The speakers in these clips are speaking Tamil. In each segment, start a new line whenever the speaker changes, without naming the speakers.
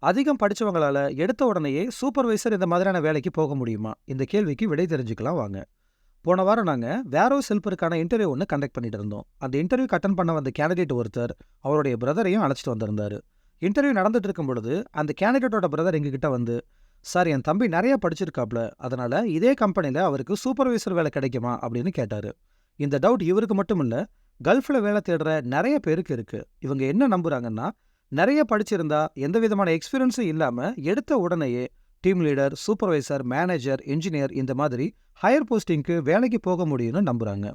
அதிகம் படிச்சவங்களால எடுத்த உடனேயே சூப்பர்வைசர் இந்த மாதிரியான வேலைக்கு போக முடியுமா? இந்த கேள்விக்கு விடை தெரிஞ்சுக்கலாம் வாங்க. போன வாரம் நாங்க வேர்ஹவுஸ் ஹெல்ப்பருக்கான இன்டர்வியூ ஒன்று கண்டக்ட் பண்ணிட்டு இருந்தோம். அந்த இன்டர்வியூ அட்டன் பண்ண வந்த கேண்டிடேட் ஒருத்தர் அவருடைய பிரதரையும் அழைச்சிட்டு வந்திருந்தாரு. இன்டர்வியூ நடந்துட்டு இருக்கும் பொழுது அந்த கேண்டிடேட்டோட பிரதர் எங்ககிட்ட வந்து, "சார் என் தம்பி நிறைய படிச்சிருக்காப்ல. அதனால இதே கம்பெனில அவருக்கு சூப்பர்வைசர் வேலை கிடைக்குமா?" அப்படின்னு கேட்டாரு. இந்த டவுட் இவருக்கு மட்டும் இல்ல, கல்ஃப்ல வேலை தேடுற நிறைய பேருக்கு இருக்கு. இவங்க என்ன நம்புறாங்கன்னா, நிறைய படிச்சிருந்தா எந்த விதமான எக்ஸ்பீரியன்ஸும் இல்லாம எடுத்த உடனேயே team leader, supervisor, manager, engineer இந்த மாதிரி ஹையர் போஸ்டிங்க்கு வேலைக்கு போக முடியும்னு நம்புறாங்க.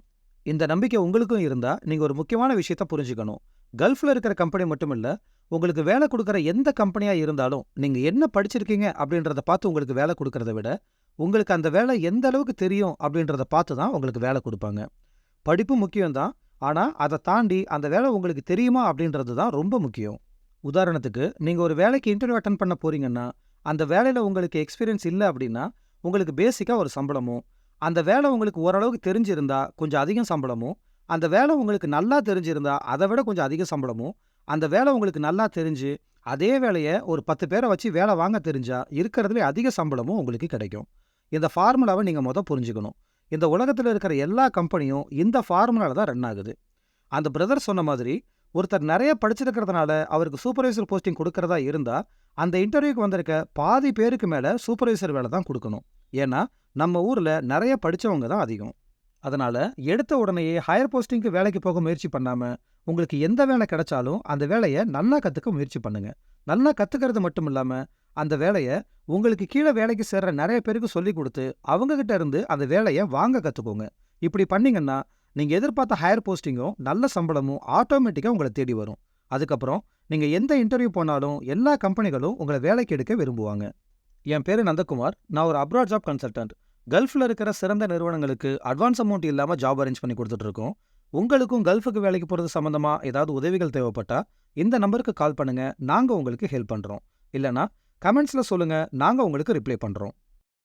இந்த நம்பிக்கை உங்களுக்கும் இருந்தா நீங்க ஒரு முக்கியமான விஷயத்த புரிஞ்சுக்கணும். கல்ஃப்ல இருக்கிற கம்பெனி மட்டும் இல்ல, உங்களுக்கு வேலை கொடுக்குற எந்த கம்பெனியா இருந்தாலும், நீங்க என்ன படிச்சிருக்கீங்க அப்படின்றத பார்த்து உங்களுக்கு வேலை குடுக்கறத விட, உங்களுக்கு அந்த வேலை எந்த அளவுக்கு தெரியும் அப்படின்றத பார்த்து தான் உங்களுக்கு வேலை குடுப்பாங்க. படிப்பு முக்கியம் தான். ஆனா அத தாண்டி அந்த வேலை உங்களுக்கு தெரியுமா அப்படின்றது தான் ரொம்ப முக்கியம். உதாரணத்துக்கு நீங்க ஒரு வேலைக்கு இன்டர்வியூ அட்டன் பண்ண போறீங்கன்னா, அந்த வேலையில் உங்களுக்கு எக்ஸ்பீரியன்ஸ் இல்ல அப்படின்னா, உங்களுக்கு பேசிக்கா ஒரு சம்பளமும், அந்த வேலை உங்களுக்கு ஓரளவுக்கு தெரிஞ்சிருந்தா கொஞ்சம் அதிகம் சம்பளமும், அந்த வேலை உங்களுக்கு நல்லா தெரிஞ்சிருந்தா அத விட கொஞ்சம் அதிக சம்பளமும், அந்த வேலை உங்களுக்கு நல்லா தெரிஞ்சு, அதே வேலையை ஒரு 10 பேர வச்சு வேலை வாங்க தெரிஞ்சா இருக்கிறதுலே அதிக சம்பளமும் உங்களுக்கு கிடைக்கும். இந்த ஃபார்முலாவ நீங்க மொத புரிஞ்சுக்கணும். இந்த உலகத்துல இருக்கிற எல்லா கம்பெனியும் இந்த ஃபார்முலாவில் தான் ரன் ஆகுது. அந்த பிரதர் சொன்ன மாதிரி, ஒருத்தர் நிறைய படிச்சிருக்கிறதுனால அவருக்கு சூப்பர்வைசர் போஸ்டிங் கொடுக்கறதா இருந்தா, அந்த இன்டர்வியூக்கு வந்திருக்க பாதி பேருக்கு மேல சூப்பர்வைசர் வேலை தான் குடுக்கணும். ஏன்னா, நம்ம ஊர்ல நிறைய படிச்சவங்க தான் அதிகம். அதனால எடுத்த உடனேயே ஹையர் போஸ்டிங்க்கு வேலைக்கு போக முயற்சி பண்ணாம, உங்களுக்கு எந்த வேலை கிடைச்சாலும் அந்த வேலைய நல்லா கத்துக்க முயற்சி பண்ணுங்க. நல்லா கற்றுக்கிறது மட்டும் இல்லாம, அந்த வேலைய உங்களுக்கு கீழ வேலைக்கு சேர்ற நிறைய பேருக்கு சொல்லிக் கொடுத்து அவங்கக்கிட்ட இருந்து அந்த வேலைய வாங்க கத்துக்கோங்க. இப்படி பண்ணீங்கன்னா, நீங்க எதிர்பார்த்த ஹையர் போஸ்டிங்கும், நல்ல சம்பளமும் ஆட்டோமேட்டிக்கா உங்கள தேடி வரும். அதுக்கப்புறம் நீங்க எந்த இன்டர்வியூ போனாலும் எல்லா கம்பெனிகளும் உங்கள வேலைக்கு எடுக்க விரும்புவாங்க. என் பேரு நந்தகுமார். நான் ஒரு அப்ராட் ஜாப் கன்சல்டன்ட். கல்ஃப்ல இருக்கிற சிறந்த நிறுவனங்களுக்கு அட்வான்ஸ் அமௌண்ட் இல்லாம ஜாப் அரேஞ்ச் பண்ணி குடுத்துட்டு இருக்கோம். உங்களுக்கும் கல்ஃபுக்கு வேலைக்கு போறது சம்மந்தமாக ஏதாவது உதவிகள் தேவைப்பட்டா, இந்த நம்பருக்கு கால் பண்ணுங்க. நாங்க உங்களுக்கு ஹெல்ப் பண்றோம். இல்லைனா கமெண்ட்ஸ்ல சொல்லுங்க. நாங்க உங்களுக்கு ரிப்ளை பண்றோம்.